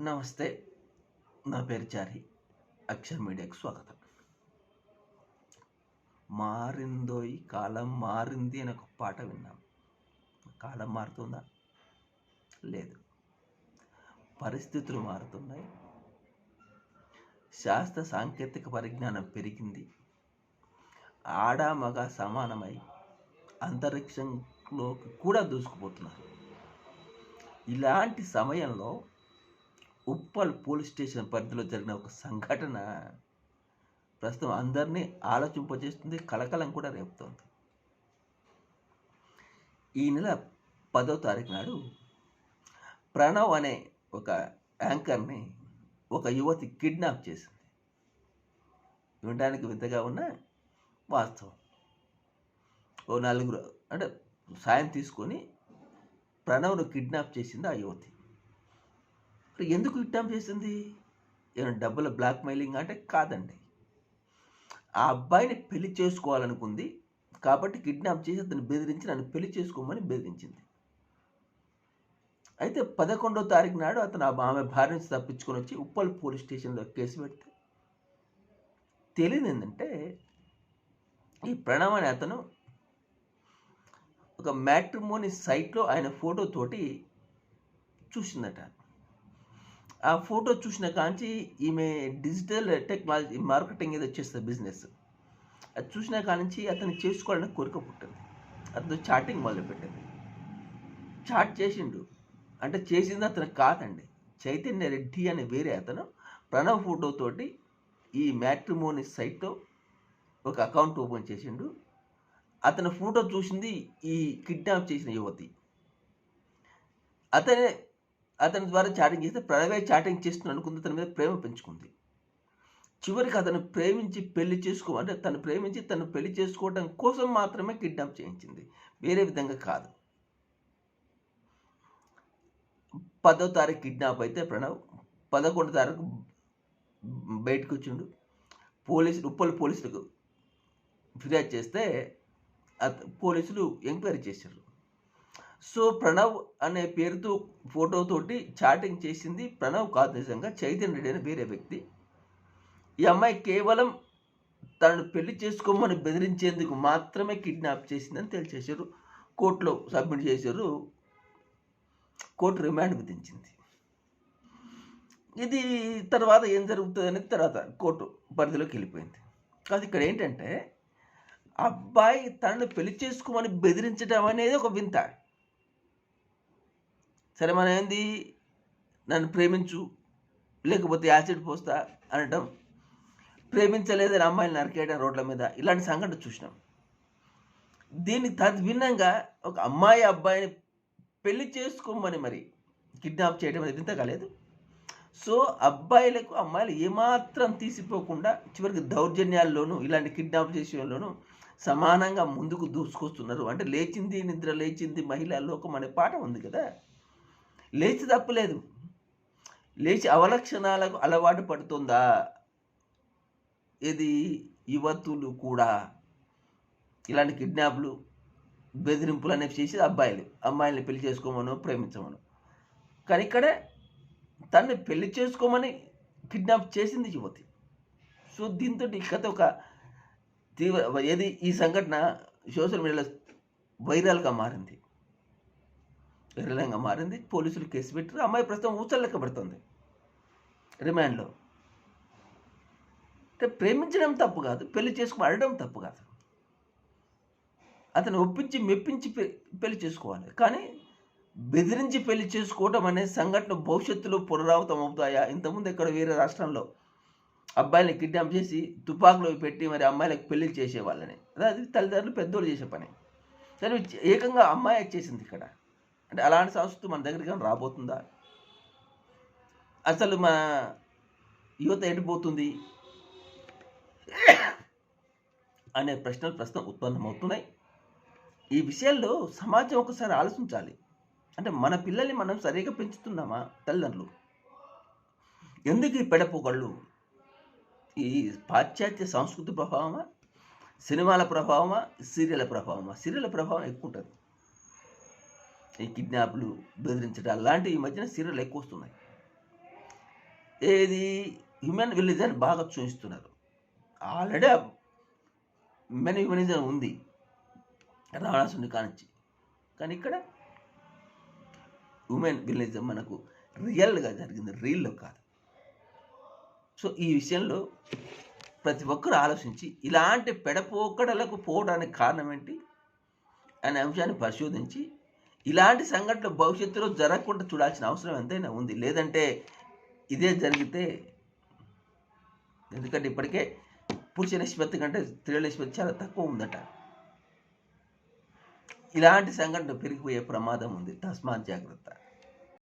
నమస్తే నా పేరు చారి. అక్షర్ మీడియాకు స్వాగతం. మారిందోయ్ కాలం మారింది అని ఒక పాట విన్నాం. కాలం మారుతుందా? లేదు. పరిస్థితులు మారుతున్నాయి. శాస్త్ర సాంకేతిక పరిజ్ఞానం పెరిగింది. ఆడ మగ సమానమై అంతరిక్షంలోకి కూడా దూసుకుపోతున్నారు. ఇలాంటి సమయంలో ఉప్పల్ పోలీస్ స్టేషన్ పరిధిలో జరిగిన ఒక సంఘటన ప్రస్తుతం అందరినీ ఆలోచింపజేస్తుంది కలకలం కూడా రేపుతోంది. ఈ నెల పదో తారీఖు నాడు ప్రణవ్ అనే ఒక యాంకర్ని ఒక యువతి కిడ్నాప్ చేసింది. వినడానికి వింతగా ఉన్న వాస్తవం. ఓ నలుగురు అంటే సాయం తీసుకొని ప్రణవ్ను కిడ్నాప్ చేసింది ఆ యువతి. ఎందుకు కిడ్నాప్ చేసింది? ఏమైనా డబ్బుల బ్లాక్ మెయిలింగ్ అంటే కాదండి. ఆ అబ్బాయిని పెళ్ళి చేసుకోవాలనుకుంది కాబట్టి కిడ్నాప్ చేసి అతను బెదిరించి నన్ను పెళ్ళి చేసుకోమని బెదిరించింది. అయితే పదకొండో తారీఖు నాడు అతను ఆ- ఆమె భార్య నుంచి తప్పించుకొని వచ్చి ఉప్పల్ పోలీస్ స్టేషన్లో కేసు పెడితే తెలియదు ఏంటంటే ఈ ప్రణవ్ అనే అతను ఒక మ్యాట్రిమోని సైట్లో ఆయన ఫోటోతోటి చూసిందట. ఆ ఫోటో చూసిన కాంచి ఈమె డిజిటల్ టెక్నాలజీ మార్కెటింగ్ ఏదో చేస్తుంది బిజినెస్. అది చూసిన కాంచి అతను చేసుకోవాలని కోరిక పుట్టింది. అతను చాటింగ్ మొదలుపెట్టింది. చాట్ చేసిండు. అంటే చేసింది అతను కాదండి. చైతన్య రెడ్డి అనే వేరే అతను ప్రణవ్ ఫోటోతోటి ఈ మ్యాట్రిమోని సైట్లో ఒక అకౌంట్ ఓపెన్ చేసిండు. అతని ఫోటో చూసింది ఈ కిడ్నాప్ చేసిన యువతి. అతనే అతని ద్వారా చాటింగ్ చేస్తే ప్రణవే చాటింగ్ చేస్తున్నాను అనుకుంది తన మీద ప్రేమ పెంచుకుంది. చివరికి అతను ప్రేమించి పెళ్ళి చేసుకో అంటే తను ప్రేమించి తను పెళ్ళి చేసుకోవడం కోసం మాత్రమే కిడ్నాప్ చేయించింది. వేరే విధంగా కాదు. పదో తారీఖు కిడ్నాప్ అయితే ప్రణవ్ పదకొండు తారీఖు బయటకు వచ్చిండు పోలీసులు ఉప్పల్ పోలీసులకు ఫిర్యాదు చేస్తే అత- పోలీసులు ఎంక్వైరీ చేశారు. సో ప్రణవ్ అనే పేరుతో ఫోటోతోటి చాటింగ్ చేసింది ప్రణవ్ కాదు నిజంగా. చైతన్య రెడ్డి అనే వేరే వ్యక్తి. ఈ అమ్మాయి కేవలం తనను పెళ్ళి చేసుకోమని బెదిరించేందుకు మాత్రమే కిడ్నాప్ చేసిందని తెలిసేశారు కోర్టులో సబ్మిట్ చేశారు. కోర్టు రిమాండ్ విధించింది. ఇది తర్వాత ఏం జరుగుతుంది అనేది తర్వాత కోర్టు పరిధిలోకి వెళ్ళిపోయింది. కాదు ఇక్కడ ఏంటంటే అబ్బాయి తనను పెళ్ళి చేసుకోమని బెదిరించడం అనేది ఒక వింత. సరే మనం ఏంది? నన్ను ప్రేమించు లేకపోతే యాసిడ్ పోస్తా అనటం. ప్రేమించలేదని అమ్మాయిలు నరికేయడం రోడ్ల మీద. ఇలాంటి సంఘటన చూసినాం. దీన్ని తద్భిన్నంగా ఒక అమ్మాయి అబ్బాయిని పెళ్ళి చేసుకోమని మరి కిడ్నాప్ చేయడం అనేది వింత కాలేదు. సో అబ్బాయిలకు అమ్మాయిలు ఏమాత్రం తీసిపోకుండా చివరికి దౌర్జన్యాల్లోనూ ఇలాంటి కిడ్నాప్ చేసేలోనూ సమానంగా ముందుకు దూసుకొస్తున్నారు. అంటే లేచింది నిద్ర లేచింది మహిళా లోకం అనే పాట ఉంది కదా. లేచి తప్పలేదు. లేచి అవలక్షణాలకు అలవాటు పడుతుందా? ఇది యువతులు కూడా ఇలాంటి కిడ్నాప్లు బెదిరింపులు అనేవి చేసి అబ్బాయిలు. అమ్మాయిల్ని పెళ్ళి చేసుకోమను ప్రేమించమను. కానీ ఇక్కడే తన్ని పెళ్ళి చేసుకోమని కిడ్నాప్ చేసింది యువతి. సో దీంతో ఈ కథ ఒక తీవ్ర ఏది? ఈ సంఘటన సోషల్ మీడియాలో వైరల్గా మారింది. విరళంగా మారింది పోలీసులు కేసు పెట్టారు అమ్మాయి ప్రస్తుతం ఊచల్లెక్క పెడుతుంది. రిమాండ్లో. అంటే ప్రేమించడం తప్పు కాదు పెళ్ళి చేసుకుని అడగడం తప్పు కాదు. అతను ఒప్పించి మెప్పించి పె- పెళ్ళి చేసుకోవాలి. కానీ బెదిరించి పెళ్ళి చేసుకోవడం అనే సంఘటన భవిష్యత్తులో పునరావృతం అవుతాయా? ఇంతకుముందు ఎక్కడ వేరే రాష్ట్రంలో అబ్బాయిని కిడ్నాప్ చేసి తుపాకులో పెట్టి మరి అమ్మాయిలకు పెళ్ళి చేసేవాళ్ళని. అది తల్లిదండ్రులు పెద్దోళ్ళు చేసే పని. కానీ ఏకంగా అమ్మాయి చేసింది ఇక్కడ. అంటే అలాంటి సంస్కృతి మన దగ్గరికి రాబోతుందా? అసలు మన యువత ఎటుపోతుంది అనే ప్రశ్నలు ప్రస్తుతం ఉత్పన్నమవుతున్నాయి. ఈ విషయాల్లో సమాజం ఒకసారి ఆలోచించాలి. అంటే మన పిల్లల్ని మనం సరిగా పెంచుతున్నామా తల్లిదండ్రులు? ఎందుకు ఈ పెడపోగళ్ళు ఈ పాశ్చాత్య సంస్కృతి ప్రభావమా? సినిమాల ప్రభావమా? సీరియల్ ప్రభావమా? సీరియల్ ప్రభావం ఎక్కువ ఉంటుంది. ఈ కిడ్నాప్లు బెదిరించడం లాంటివి ఈ మధ్యన సీరియల్ ఎక్కువ వస్తున్నాయి ఏది? హ్యూమన్ విలిజన్ బాగా చూపిస్తున్నారు. ఆల్రెడీ మెన్ హ్యూమనిజం ఉంది రావణాసుని కానించి. కానీ ఇక్కడ ఉమెన్ విలిజం మనకు రియల్గా జరిగింది రీల్లో కాదు. సో ఈ విషయంలో ప్రతి ఒక్కరు ఆలోచించి ఇలాంటి పెడపోకడలకు పోవడానికి కారణం ఏంటి? అనే అంశాన్ని పరిశోధించి ఇలాంటి సంఘటనలు భవిష్యత్తులో జరగకుండా చూడాల్సిన అవసరం ఎంతైనా ఉంది. లేదంటే ఇదే జరిగితే ఎందుకంటే ఇప్పటికే పురుష నిష్పత్తి కంటే స్త్రీల నిష్పత్తి చాలా తక్కువ ఉందట. ఇలాంటి సంఘటన పెరిగిపోయే ప్రమాదం ఉంది. తస్మాత్ జాగ్రత్త.